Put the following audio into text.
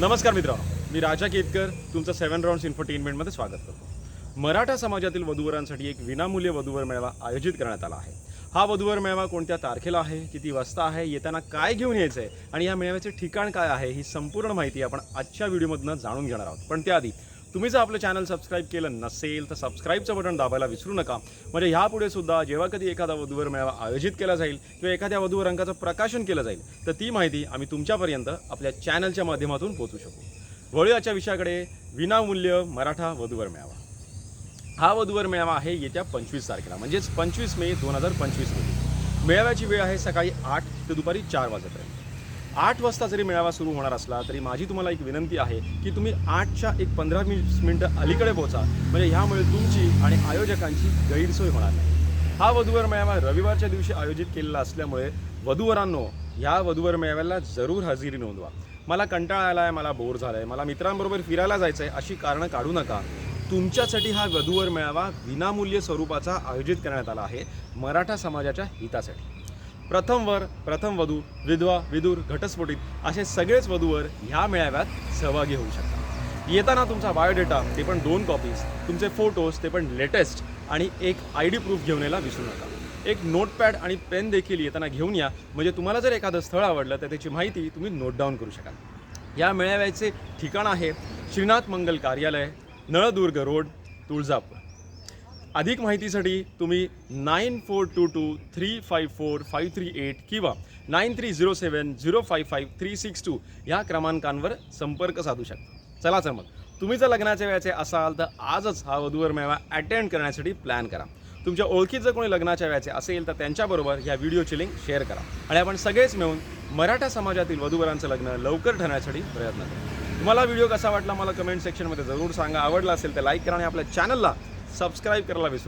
नमस्कार मित्रांनो मी राजा केतकर तुमचं सेवन राऊंड्स इन्फोटेनमेंटमध्ये स्वागत करतो. मराठा समाजातील वधूवरांसाठी एक विनामूल्य वधूवर मेळावा आयोजित करण्यात आला आहे. हा वधूवर मेळावा कोणत्या तारखेला आहे किती वाजता आहे येताना काय घेऊन यायचं आहे आणि या मेळाव्याचे ठिकाण काय आहे ही संपूर्ण माहिती आपण आजच्या व्हिडिओमधनं जाणून घेणार आहोत. पण त्याआधी तुम्ही जर आपलं चॅनल सबस्क्राईब केलं नसेल तर सबस्क्राईबचं बटन दाबायला विसरू नका. म्हणजे ह्यापुढे सुद्धा जेव्हा कधी एखादा वधूवर मेळावा आयोजित केला जाईल किंवा एखाद्या वधूवर अंकाचं प्रकाशन केलं जाईल तर ती माहिती आम्ही तुमच्यापर्यंत आपल्या चॅनलच्या माध्यमातून पोहोचू शकू. वळूयाच्या विषयाकडे विनामूल्य मराठा वधूवर मेळावा. हा वधूवर मेळावा आहे येत्या पंचवीस तारखेला म्हणजेच पंचवीस मे दोन हजार पंचवीस रोजी. मेळाव्याची वेळ आहे सकाळी आठ ते दुपारी चार वाजेपर्यंत. आठ वाजता जरी मेळावा सुरू होणार असला तरी माझी तुम्हाला एक विनंती आहे की तुम्ही आठच्या एक पंधरा वीस मिनटं अलीकडे पोहोचा. म्हणजे ह्यामुळे तुमची आणि आयोजकांची गैरसोय होणार नाही. हा वधूवर मेळावा रविवारच्या दिवशी आयोजित केलेला असल्यामुळे वधूवरांनो ह्या वधूवर मेळाव्याला जरूर हजेरी नोंदवा. मला कंटाळा आला आहे मला बोर झाला आहे मला मित्रांबरोबर फिरायला जायचं आहे अशी कारणं काढू नका. तुमच्यासाठी हा वधूवर मेळावा विनामूल्य स्वरूपाचा आयोजित करण्यात आला आहे मराठा समाजाच्या हितासाठी. प्रथम वर प्रथम वधू विधवा विदूर घटस्फोटित असे सगळेच वधूवर ह्या मेळाव्यात सहभागी होऊ शकतात. येताना तुमचा बायोडेटा ते पण दोन कॉपीज तुमचे फोटोज ते पण लेटेस्ट आणि एक आय डी प्रूफ घेऊन यायला विसरू नका. एक नोटपॅड आणि पेन देखील येताना घेऊन या. म्हणजे तुम्हाला जर एखादं स्थळ आवडलं तर त्याची माहिती तुम्ही नोट डाऊन करू शकाल. या मेळाव्याचे ठिकाण आहे श्रीनाथ मंगल कार्यालय नळदुर्ग रोड तुळजापूर. अधिक माहितीसाठी तुम्ही nine four two two three five four five three eight किंवा nine three zero seven zero five five three six two या क्रमांकांवर संपर्क साधू शकता. चला तर मग तुम्ही जर लग्नाच्या वेळेचे असाल तर आजच हा वधूवर मेळावा अटेंड करण्यासाठी प्लॅन करा. तुमच्या ओळखीत जर कोणी लग्नाच्या वेळेचे असेल तर त्यांच्याबरोबर या व्हिडिओची लिंक शेअर करा. आणि आपण सगळेच मिळून मराठा समाजातील वधूवरांचं लग्न लवकर ठरण्यासाठी प्रयत्न करा. तुम्हाला व्हिडिओ कसा वाटला मला कमेंट सेक्शनमध्ये जरूर सांगा. आवडला असेल तर लाईक करा आणि आपल्या चॅनलला सबस्क्राईब करायला विसरू